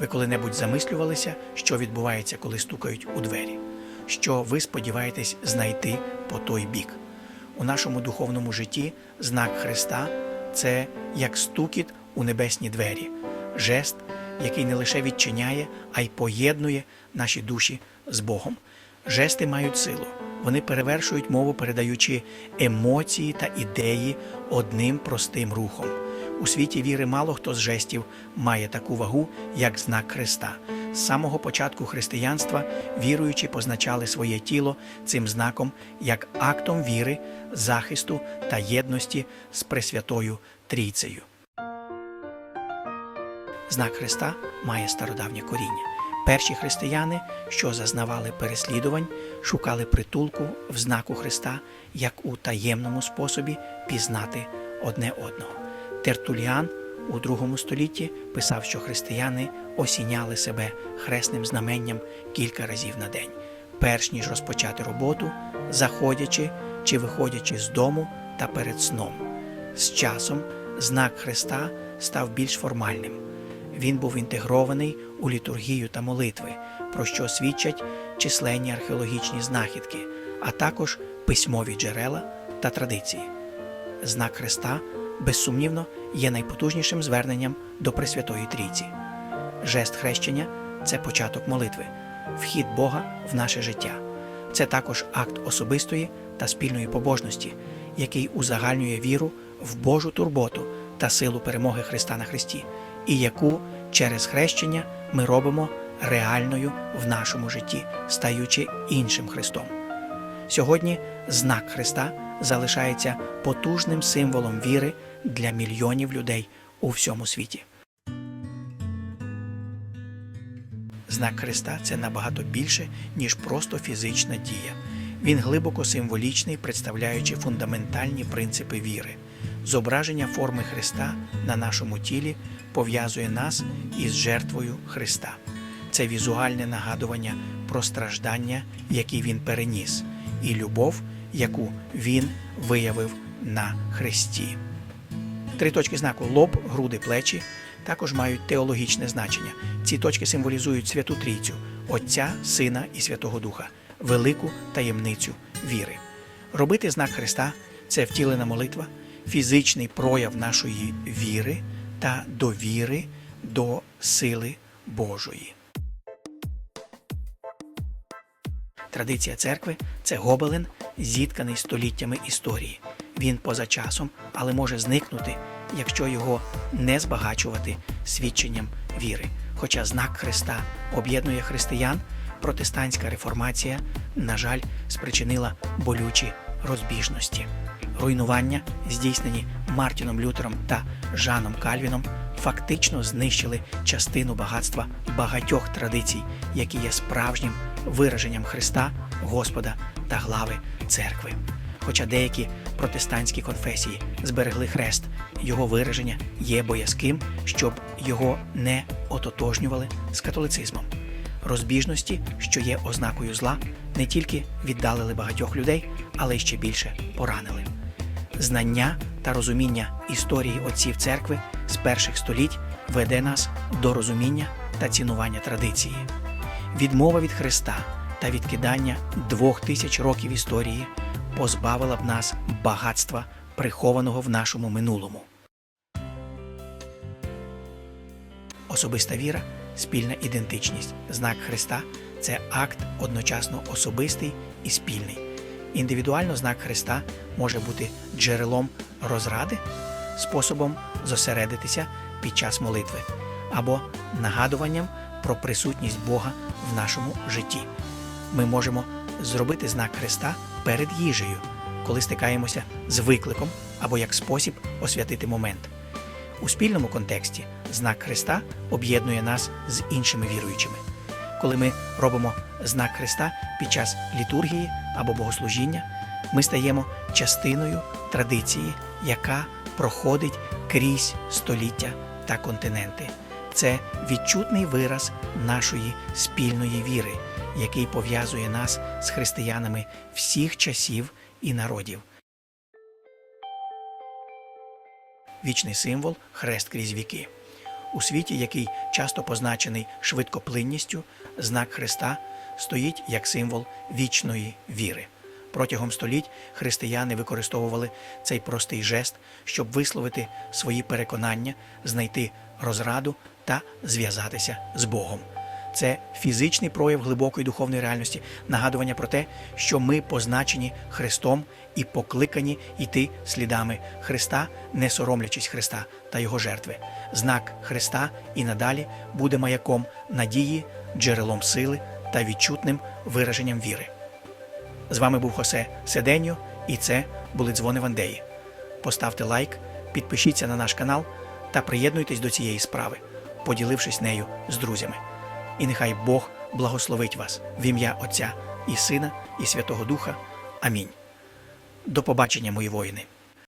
Ви коли-небудь замислювалися, що відбувається, коли стукають у двері, що ви сподіваєтесь знайти по той бік. У нашому духовному житті знак Христа це як стукіт у небесні двері, жест, який не лише відчиняє, а й поєднує наші душі з Богом. Жести мають силу. Вони перевершують мову, передаючи емоції та ідеї одним простим рухом. У світі віри мало хто з жестів має таку вагу, як знак Христа. З самого початку християнства віруючі позначали своє тіло цим знаком як актом віри, захисту та єдності з Пресвятою Трійцею. Знак Христа має стародавнє коріння. Перші християни, що зазнавали переслідувань, шукали притулку в знаку Христа, як у таємному способі пізнати одне одного. Тертуліан у другому столітті писав, що християни осіняли себе хресним знаменням кілька разів на день, перш ніж розпочати роботу, заходячи чи виходячи з дому та перед сном. З часом знак Христа став більш формальним. Він був інтегрований у літургію та молитви, про що свідчать численні археологічні знахідки, а також письмові джерела та традиції. Знак Христа, безсумнівно, є найпотужнішим зверненням до Пресвятої Трійці. Жест хрещення це початок молитви, вхід Бога в наше життя. Це також акт особистої та спільної побожності, який узагальнює віру в Божу турботу та силу перемоги Христа на Христі, і яку через хрещення ми робимо реальною в нашому житті, стаючи іншим Христом. Сьогодні знак Христа залишається потужним символом віри для мільйонів людей у всьому світі. Знак Христа це набагато більше, ніж просто фізична дія. Він глибоко символічний, представляючи фундаментальні принципи віри. Зображення форми Христа на нашому тілі пов'язує нас із жертвою Христа. Це візуальне нагадування про страждання, які він переніс, і любов, яку він виявив на Христі. Три точки знаку лоб, груди, плечі також мають теологічне значення. Ці точки символізують Святу Трійцю, Отця, Сина і Святого Духа, велику таємницю віри. Робити знак Христа це втілена молитва, фізичний прояв нашої віри та довіри до сили Божої. Традиція церкви це гобелен, зітканий століттями історії. Він поза часом, але може зникнути, якщо його не збагачувати свідченням віри. Хоча знак Христа об'єднує християн, протестантська реформація, на жаль, спричинила болючі розбіжності. Руйнування, здійснені Мартіном Лютером та Жаном Кальвіном, фактично знищили частину багатства багатьох традицій, які є справжнім вираженням Христа, Господа та глави церкви. Хоча деякі протестантські конфесії зберегли хрест, його вираження є боязким, щоб його не ототожнювали з католицизмом. Розбіжності, що є ознакою зла, не тільки віддалили багатьох людей, але й ще більше поранили. Знання та розуміння історії отців церкви з перших століть веде нас до розуміння та цінування традиції. Відмова від Христа та відкидання двох тисяч років історії позбавила б нас багатства, прихованого в нашому минулому. Особиста віра, спільна ідентичність, знак Христа це акт одночасно особистий і спільний. Індивідуально знак Христа може бути джерелом розради, способом зосередитися під час молитви або нагадуванням про присутність Бога в нашому житті. Ми можемо зробити знак Христа перед їжею, коли стикаємося з викликом або як спосіб освятити момент. У спільному контексті знак Христа об'єднує нас з іншими віруючими. Коли ми робимо знак Христа під час літургії або богослужіння, ми стаємо частиною традиції, яка проходить крізь століття та континенти. Це відчутний вираз нашої спільної віри, який пов'язує нас з християнами всіх часів і народів. Вічний символ хрест крізь віки. У світі, який часто позначений швидкоплинністю, знак Христа стоїть як символ вічної віри. Протягом століть християни використовували цей простий жест, щоб висловити свої переконання, знайти розраду та зв'язатися з Богом. Це фізичний прояв глибокої духовної реальності, нагадування про те, що ми позначені Христом і покликані йти слідами Христа, не соромлячись Христа та Його жертви. Знак Христа і надалі буде маяком надії, джерелом сили та відчутним вираженням віри. З вами був Хосе Седеньо, і це були дзвони Вандеї. Поставте лайк, підпишіться на наш канал та приєднуйтесь до цієї справи, поділившись нею з друзями. І нехай Бог благословить вас в ім'я Отця і Сина, і Святого Духа. Амінь. До побачення, мої воїни.